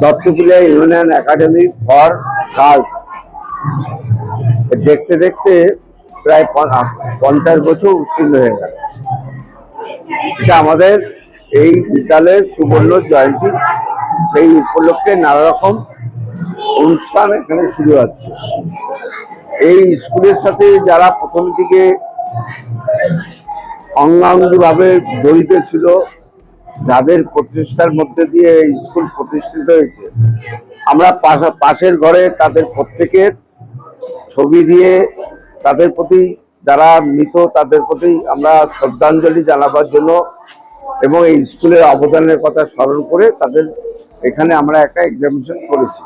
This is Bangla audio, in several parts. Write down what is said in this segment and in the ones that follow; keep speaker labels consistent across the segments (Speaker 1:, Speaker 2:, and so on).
Speaker 1: Dattapulia union academy for girls. দেখতে দেখতে প্রায় পঞ্চাশ বছর উত্তীর্ণ হয়ে গেল। এটা আমাদের এই বিদ্যালয়ের সুবর্ণ জয়ন্তী। সেই উপলক্ষে নানা রকম অনুষ্ঠান এখানে শুরু হচ্ছে। এই স্কুলের সাথে যারা প্রথম দিকে অঙ্গাঙ্গিভাবে জড়িত ছিল যাদের প্রচেষ্টার মধ্যে দিয়ে স্কুল প্রতিষ্ঠিত হয়েছে, আমরা পাশা- পাশের ঘরে তাদের প্রত্যেকের ছবি দিয়ে তাদের প্রতি যারা মৃত, তাদের প্রতি আমরা শ্রদ্ধাঞ্জলি জানাবার জন্য এবং এই স্কুলের অবদানের কথা স্মরণ করে তাদের এখানে আমরা একটা এক্সামিশন করেছি।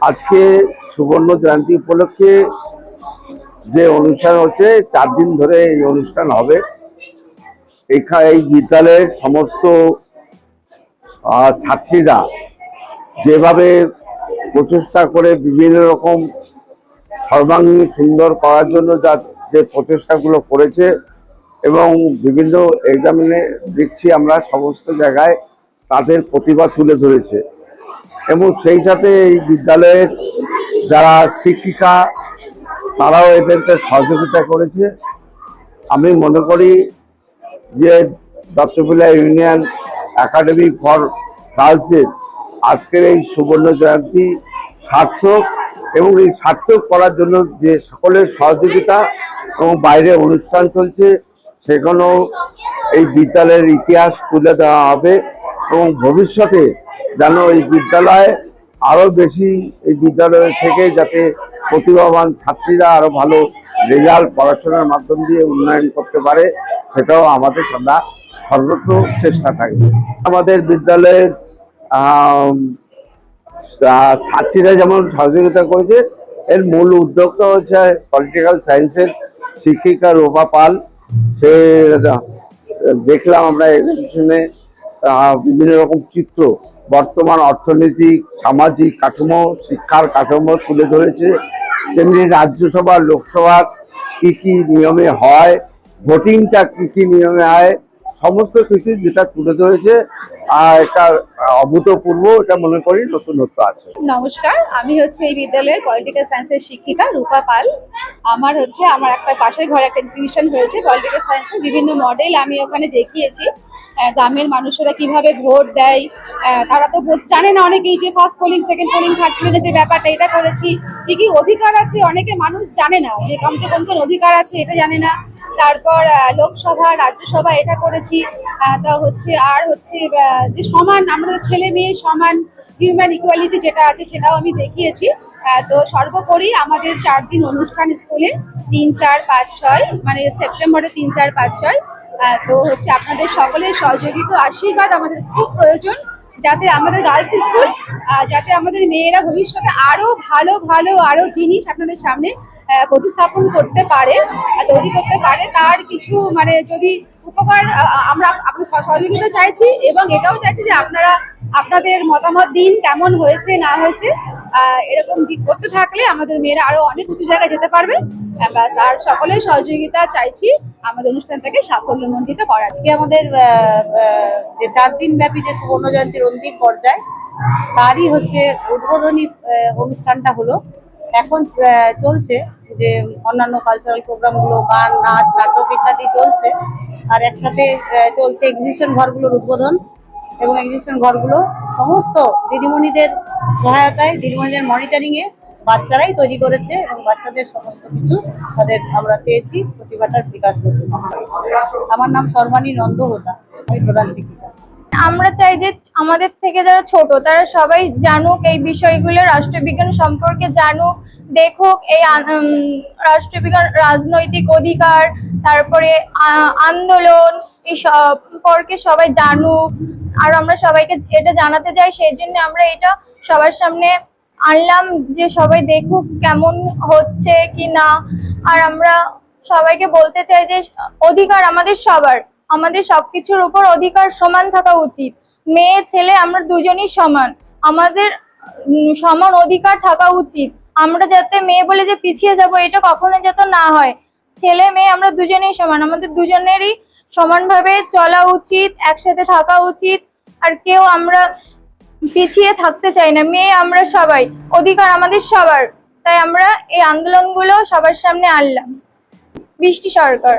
Speaker 1: আজকে সুবর্ণ জয়ন্তী উপলক্ষে যে অনুষ্ঠান হচ্ছে, চার দিন ধরে এই অনুষ্ঠান হবে। এখানে এই বিদ্যালয়ের সমস্ত ছাত্রীরা যেভাবে প্রচেষ্টা করে বিভিন্ন রকম সর্বাঙ্গীন সুন্দর করার জন্য যা যে প্রচেষ্টাগুলো করেছে এবং বিভিন্ন এক্সামিনে দেখছি আমরা সমস্ত জায়গায় তাদের প্রতিভা তুলে ধরেছে। এবং সেই সাথে এই বিদ্যালয়ের যারা শিক্ষিকা, তারাও এদেরকে সহযোগিতা করেছে। আমি মনে করি যে দত্তপিলা ইউনিয়ন একাডেমি ফর গার্লসের আজকের এই সুবর্ণ জয়ন্তী সার্থক এবং এই সার্থক করার জন্য যে সকলের সহযোগিতা এবং বাইরে অনুষ্ঠান চলছে, সেখানেও এই বিদ্যালয়ের ইতিহাস তুলে দেওয়া হবে এবং ভবিষ্যতে যেন এই বিদ্যালয় আরও বেশি এই বিদ্যালয় থেকে যাতে প্রতিভাবান ছাত্রীরা আরও ভালো রেজাল্ট পড়াশোনার মাধ্যম দিয়ে উন্নয়ন করতে পারে, সেটাও আমাদের সদা সর্বত্র চেষ্টা থাকবে। আমাদের বিদ্যালয়ের ছাত্রীরা যেমন সহযোগিতা করেছে, এর মূল উদ্যোগটা হচ্ছে পলিটিক্যাল সায়েন্সের শিক্ষিকা রূপা পাল। সে, দেখলাম আমরা এখানে বিভিন্ন রকম চিত্র, বর্তমান অর্থনৈতিক, সামাজিক কাঠামো, শিক্ষার কাঠামো তুলে ধরেছে। তেমনি রাজ্যসভা লোকসভার কি কি নিয়মে হয়, ভোটিংটা কি কি নিয়মে হয়, সমস্ত কিছু যেটা তুলে ধরেছে, আর এটা অভূতপূর্ব, এটা মনে করি নতুনত্ব আছে।
Speaker 2: নমস্কার, আমি হচ্ছে এই বিদ্যালয়ের পলিটিক্যাল সায়েন্সের শিক্ষিকা রূপা পাল। আমার হচ্ছে, আমার একটা পাশের ঘরে একটা এক্সিবিশন হয়েছে পলিটিক্যাল সায়েন্সের বিভিন্ন মডেল আমি ওখানে দেখিয়েছি। গ্রামের মানুষেরা কীভাবে ভোট দেয় তারা তো ভোট জানে না অনেকেই যে first polling second polling third polling যে ব্যাপারটা, এটা করেছি। কি কি অধিকার আছে অনেকে মানুষ জানে না, যে কমতে কোন কোন অধিকার আছে এটা জানে না। তারপর লোকসভা, রাজ্যসভা এটা করেছি। তা হচ্ছে, আর হচ্ছে যে সমান, আমরা ছেলে মেয়ে সমান হিউম্যান ইকুয়ালিটি যেটা আছে সেটাও আমি দেখিয়েছি। তো সর্বোপরি আমাদের চার দিন অনুষ্ঠান স্কুলে, তিন চার পাঁচ ছয় মানে সেপ্টেম্বরে তিন চার পাঁচ ছয়। তো হচ্ছে আপনাদের সকলের সহযোগিতা আশীর্বাদ আমাদের খুব প্রয়োজন, যাতে আমাদের গার্লস স্কুল যাতে আমাদের মেয়েরা ভবিষ্যতে আরও ভালো ভালো, আরও জিনিস আপনাদের সামনে প্রতিস্থাপন করতে পারে তৈরি করতে পারে। তার কিছু মানে যদি উপকার আমরা আপনার সহযোগিতা চাইছি এবং এটাও চাইছি যে আপনারা আপনাদের মতামত দিন, কেমন হয়েছে, না হয়েছে। এরকম করতে থাকলে আমাদের মেয়েরা আরও অনেক উঁচু জায়গায় যেতে পারবে। ব্যাস, আর সকলের সহযোগিতা চাইছি আমাদের অনুষ্ঠানটাকে সাফল্যমণ্ডিত করা
Speaker 3: আজকে আমাদের যে চার দিন ব্যাপী যে সুবর্ণ জয়ন্তীর অন্তিম পর্যায়, তারই হচ্ছে উদ্বোধনী অনুষ্ঠানটা হলো। এখন চলছে যে অন্যান্য কালচারাল প্রোগ্রামগুলো গান, নাচ, নাটক ইত্যাদি চলছে। আর একসাথে চলছে এক্সিবিশন ঘরগুলোর উদ্বোধন। এবং এক্সিবিশন ঘরগুলো সমস্ত দিদিমণিদের সহায়তায়, দিদিমণিদের মনিটরিং এ বাচ্চারাই তৈরি করেছে এবং বাচ্চাদের সমস্ত কিছু তাদের আমরা চেয়েছি প্রতিভাটার বিকাশ করতে আমার নাম সর্বাণী নন্দ হোতা আমি প্রধান শিক্ষিকা।
Speaker 4: আমরা চাই যে আমাদের থেকে যারা ছোট, তারা সবাই জানুক এই বিষয়গুলো, রাষ্ট্রবিজ্ঞান সম্পর্কে জানুক, দেখুক এই রাষ্ট্রবিজ্ঞান রাজনৈতিক অধিকার, তারপরে আন্দোলন, এই সম্পর্কে সবাই জানুক। আর আমরা সবাইকে এটা জানাতে চাই, সেই জন্য আমরা এটা সবার সামনে আনলাম যে সবাই দেখুক কেমন হচ্ছে কি না আর আমরা সবাইকে বলতে চাই যে অধিকার আমাদের সবার। আমাদের সবকিছুর উপর অধিকার সমান থাকা উচিত। মেয়ে, ছেলে, আমরা দুজনই সমান। আমাদের সমান অধিকার থাকা উচিত। আমরা যাতে মেয়ে বলে যে পিছিয়ে যাব, এটা কখনো যাতে না হয়। ছেলে, মেয়ে, আমরা দুজনেই সমান। আমাদের দুজনেরই সমানভাবে চলা উচিত, একসাথে থাকা উচিত। আর কেউ আমরা পিছিয়ে থাকতে চাই না। মেয়ে, আমরা সবাই। অধিকার আমাদের সবার। তাই আমরা এই আন্দোলনগুলো সবার সামনে আনলাম। বৃষ্টি সরকার।